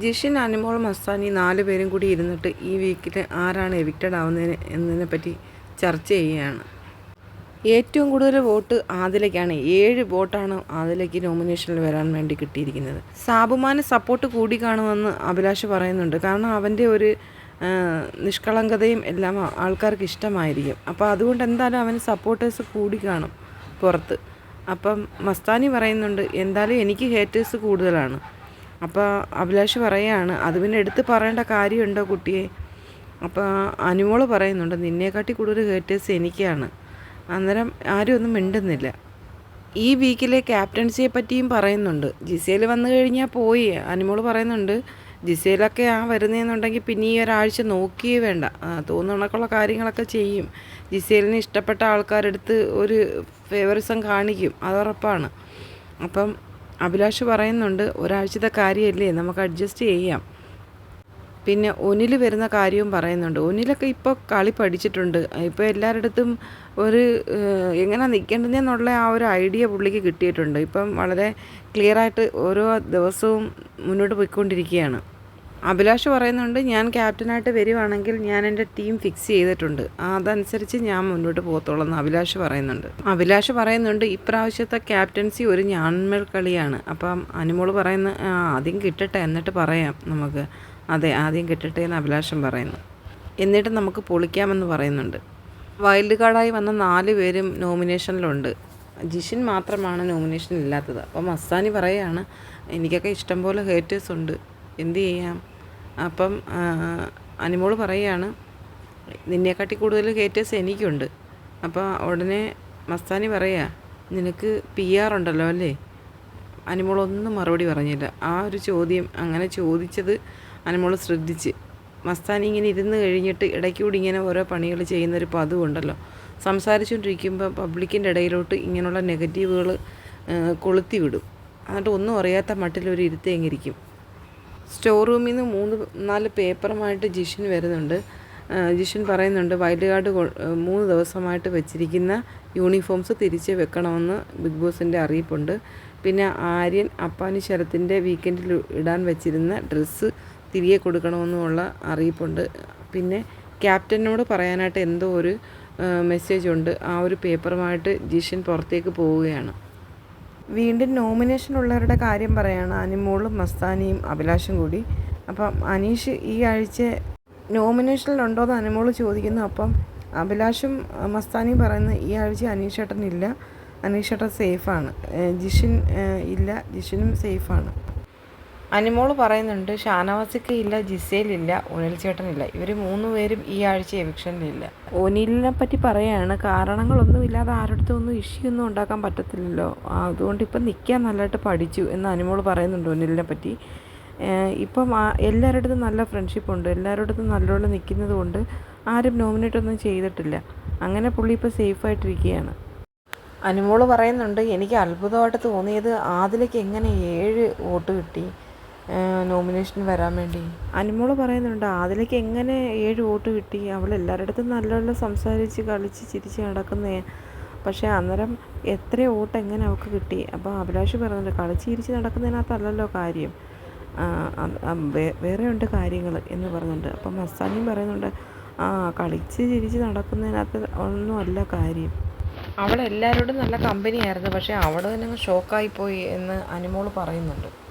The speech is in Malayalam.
ജിഷിൻ അനിമോൾ മസ്താനി നാല് പേരും കൂടി ഇരുന്നിട്ട് ഈ വീക്കിൽ ആരാണ് എവിക്റ്റഡ് ആവുന്നതിന് എന്നതിനെ പറ്റി ചർച്ച ചെയ്യുകയാണ്. ഏറ്റവും കൂടുതൽ വോട്ട് ആദിലയ്ക്കാണ്. ഏഴ് വോട്ടാണ് ആദിലയ്ക്ക് നോമിനേഷനിൽ വരാൻ വേണ്ടി കിട്ടിയിരിക്കുന്നത്. സാബുമാന് സപ്പോർട്ട് കൂടി കാണുമെന്ന് അഭിലാഷ് പറയുന്നുണ്ട്. കാരണം അവന്റെ ഒരു നിഷ്കളങ്കതയും എല്ലാം ആൾക്കാർക്ക് ഇഷ്ടമായിരിക്കും. അപ്പോൾ അതുകൊണ്ട് എന്തായാലും അവന് സപ്പോർട്ടേഴ്സ് കൂടി കാണും പുറത്ത്. അപ്പം മസ്താനി പറയുന്നുണ്ട് എന്തായാലും എനിക്ക് ഹേറ്റേഴ്സ് കൂടുതലാണ്. അപ്പോൾ അഭിലാഷ് പറയുകയാണ് അത് പിന്നെ എടുത്ത് പറയേണ്ട കാര്യമുണ്ടോ കുട്ടിയെ? അപ്പോൾ അനുമോൾ പറയുന്നുണ്ട് നിന്നെക്കാട്ടി കൂടുതൽ ഹേറ്റേഴ്സ് എനിക്കാണ്. അന്നേരം ആരും ഒന്നും മിണ്ടുന്നില്ല. ഈ വീക്കിലെ ക്യാപ്റ്റൻസിയെ പറ്റിയും പറയുന്നുണ്ട് ജിസേൽ വന്നു കഴിഞ്ഞാൽ പോയി. അനുമോൾ പറയുന്നുണ്ട് ജിസേലൊക്കെ ആ വരുന്നതെന്നുണ്ടെങ്കിൽ പിന്നെ ഈ ഒരാഴ്ച നോക്കിയേ വേണ്ട. ആ, തോന്നുന്നണക്കുള്ള കാര്യങ്ങളൊക്കെ ചെയ്യും. ജിസേലിന് ഇഷ്ടപ്പെട്ട ആൾക്കാരെടുത്ത് ഒരു ഫേവറിസം കാണിക്കും അത് ഉറപ്പാണ്. അപ്പം അഭിലാഷ് പറയുന്നുണ്ട് ഒരാഴ്ചത്തെ കാര്യമല്ലേ നമുക്ക് അഡ്ജസ്റ്റ് ചെയ്യാം. പിന്നെ ഒനിൽ വരുന്ന കാര്യവും പറയുന്നുണ്ട്. ഒനിലൊക്കെ ഇപ്പോൾ കളി പഠിച്ചിട്ടുണ്ട്. ഇപ്പോൾ എല്ലാവരുടെ ഒരു എങ്ങനെ നിൽക്കേണ്ടതെന്നുള്ള ആ ഒരു ഐഡിയ പുള്ളിക്ക് കിട്ടിയിട്ടുണ്ട്. ഇപ്പം വളരെ ക്ലിയറായിട്ട് ഓരോ ദിവസവും മുന്നോട്ട് പോയിക്കൊണ്ടിരിക്കുകയാണ്. അഭിലാഷ് പറയുന്നുണ്ട് ഞാൻ ക്യാപ്റ്റനായിട്ട് വരുവാണെങ്കിൽ ഞാൻ എന്റെ ടീം ഫിക്സ് ചെയ്തിട്ടുണ്ട്. അതനുസരിച്ച് ഞാൻ മുന്നോട്ട് പോകത്തുള്ളൂ എന്ന് അഭിലാഷ് പറയുന്നുണ്ട്. അഭിലാഷ് പറയുന്നുണ്ട് ഇപ്രാവശ്യത്തെ ക്യാപ്റ്റൻസി ഒരു ഞാൻമേൽ കളിയാണ്. അപ്പം അനുമോൾ പറയുന്ന ആദ്യം കിട്ടട്ടെ എന്നിട്ട് പറയാം നമുക്ക്. അതെ ആദ്യം കിട്ടട്ടെ എന്ന് അഭിലാഷം പറയുന്നു. എന്നിട്ട് നമുക്ക് പൊളിക്കാമെന്ന് പറയുന്നുണ്ട്. വൈൽഡ് കാർഡായി വന്ന നാല് പേരും നോമിനേഷനിലുണ്ട്. ജിഷിൻ മാത്രമാണ് നോമിനേഷൻ ഇല്ലാത്തത് അപ്പം മസ്താനി പറയുകയാണ് എനിക്കൊക്കെ ഇഷ്ടംപോലെ ഹേറ്റേഴ്സ് ഉണ്ട്. എന്ത് ചെയ്യാം? അപ്പം അനിമോൾ പറയുകയാണ് നിന്നെക്കാട്ടി കൂടുതൽ ഹേറ്റേഴ്സ് എനിക്കുണ്ട്. അപ്പോൾ ഉടനെ മസ്താനി പറയുക നിനക്ക് പി ആർ ഉണ്ടല്ലോ അല്ലേ? അനുമോളൊന്നും മറുപടി പറഞ്ഞില്ല. ആ ഒരു ചോദ്യം അങ്ങനെ ചോദിച്ചത് അനിമോൾ ശ്രദ്ധിച്ച്. മസ്താനി ഇങ്ങനെ ഇരുന്ന് കഴിഞ്ഞിട്ട് ഇടയ്ക്കൂടി ഇങ്ങനെ ഓരോ പണികൾ ചെയ്യുന്നൊരു പതിവുണ്ടല്ലോ. സംസാരിച്ചുകൊണ്ടിരിക്കുമ്പോൾ പബ്ലിക്കിന്റെ ഇടയിലോട്ട് ഇങ്ങനെയുള്ള നെഗറ്റീവുകൾ കൊളുത്തി വിടും എന്നിട്ട് ഒന്നും അറിയാത്ത ഒരു ഇരുത്തേങ്ങിരിക്കും സ്റ്റോർ റൂമിൽ നിന്ന് മൂന്ന് നാല് പേപ്പറുമായിട്ട് ജിഷൻ വരുന്നുണ്ട്. ജിഷൻ പറയുന്നുണ്ട് വൈൽഡ് കാർഡ് മൂന്ന് ദിവസമായിട്ട് വെച്ചിരിക്കുന്ന യൂണിഫോംസ് തിരിച്ച് വെക്കണമെന്ന് ബിഗ് ബോസിന്റെ അറിയിപ്പുണ്ട്. പിന്നെ ആര്യൻ അപ്പാനി ശരത്തിന്റെ വീക്കെൻഡിൽ ഇടാൻ വെച്ചിരുന്ന ഡ്രസ്സ് തിരികെ കൊടുക്കണമെന്നുമുള്ള അറിയിപ്പുണ്ട്. പിന്നെ ക്യാപ്റ്റനോട് പറയാനായിട്ട് എന്തോ ഒരു മെസ്സേജ് ഉണ്ട്. ആ ഒരു പേപ്പറുമായിട്ട് ജിഷൻ പുറത്തേക്ക് പോവുകയാണ്. വീണ്ടും നോമിനേഷൻ ഉള്ളവരുടെ കാര്യം പറയാണ്. അനിമോളും മസ്താനിയും അഭിലാഷും കൂടി. അപ്പം അനീഷ് ഈ ആഴ്ച നോമിനേഷനിലുണ്ടോ എന്ന് അനിമോൾ ചോദിക്കുന്നു. അപ്പം അഭിലാഷും മസ്താനിയും പറയുന്നത് ഈ ആഴ്ച അനീഷ് ചേട്ടനില്ല അനീഷ് ചേട്ടൻ സേഫാണ് ജിഷിൻ ഇല്ല. ജിഷിനും സേഫാണ് അനിമോൾ പറയുന്നുണ്ട് ഷാനവാസിക്ക് ഇല്ല ജിസേലില്ല ഒനിൽ ചേട്ടനില്ല ഇവർ മൂന്ന് പേരും ഈ ആഴ്ച എവിക്ഷനിലില്ല. ഒനിലിനെ പറ്റി പറയാണ് കാരണങ്ങളൊന്നും ഇല്ലാതെ ആരുടെ ഒന്നും ഇഷ്യൂ ഒന്നും ഉണ്ടാക്കാൻ പറ്റത്തില്ലല്ലോ. അതുകൊണ്ട് ഇപ്പം നിൽക്കാൻ നല്ലതായിട്ട് പഠിച്ചു എന്ന് അനിമോൾ പറയുന്നുണ്ട് ഒനിലിനെ പറ്റി. ഇപ്പം എല്ലാവരുടെ അടുത്തും നല്ല ഫ്രണ്ട്ഷിപ്പ് ഉണ്ട്. എല്ലാവരുടെ നല്ലോണം നിൽക്കുന്നത് കൊണ്ട് ആരും നോമിനേറ്റ് ഒന്നും ചെയ്തിട്ടില്ല. അങ്ങനെ പുള്ളി ഇപ്പോൾ സേഫായിട്ടിരിക്കുകയാണ് അനുമോൾ പറയുന്നുണ്ട് എനിക്ക് അത്ഭുതമായിട്ട് തോന്നിയത് ആദിലേക്ക് എങ്ങനെ ഏഴ് വോട്ട് കിട്ടി? നോമിനേഷൻ വരാൻ വേണ്ടി. അനുമോൾ പറയുന്നുണ്ട് ആദിലേക്ക് എങ്ങനെ ഏഴ് വോട്ട് കിട്ടി? അവൾ എല്ലാവരുടെ നല്ലോണം സംസാരിച്ച് കളിച്ച് ചിരിച്ച് നടക്കുന്ന പക്ഷേ അന്നേരം എത്ര വോട്ട് എങ്ങനെ അവൾക്ക് കിട്ടി? അപ്പോൾ അഭിലാഷ് പറയുന്നുണ്ട് കളിച്ച് ചിരിച്ച് നടക്കുന്നതിനകത്തല്ലല്ലോ കാര്യം. വേറെ ഉണ്ട് കാര്യങ്ങൾ എന്ന് പറയുന്നുണ്ട് അപ്പം മസ്താനിയും പറയുന്നുണ്ട് ആ കളിച്ച് ചിരിച്ച് നടക്കുന്നതിനകത്ത് ഒന്നും അല്ല കാര്യം. അവൾ എല്ലാവരോടും നല്ല കമ്പനിയായിരുന്നു പക്ഷേ അവൾ തന്നെ ഷോക്കായിപ്പോയി എന്ന് അനുമോൾ പറയുന്നുണ്ട്.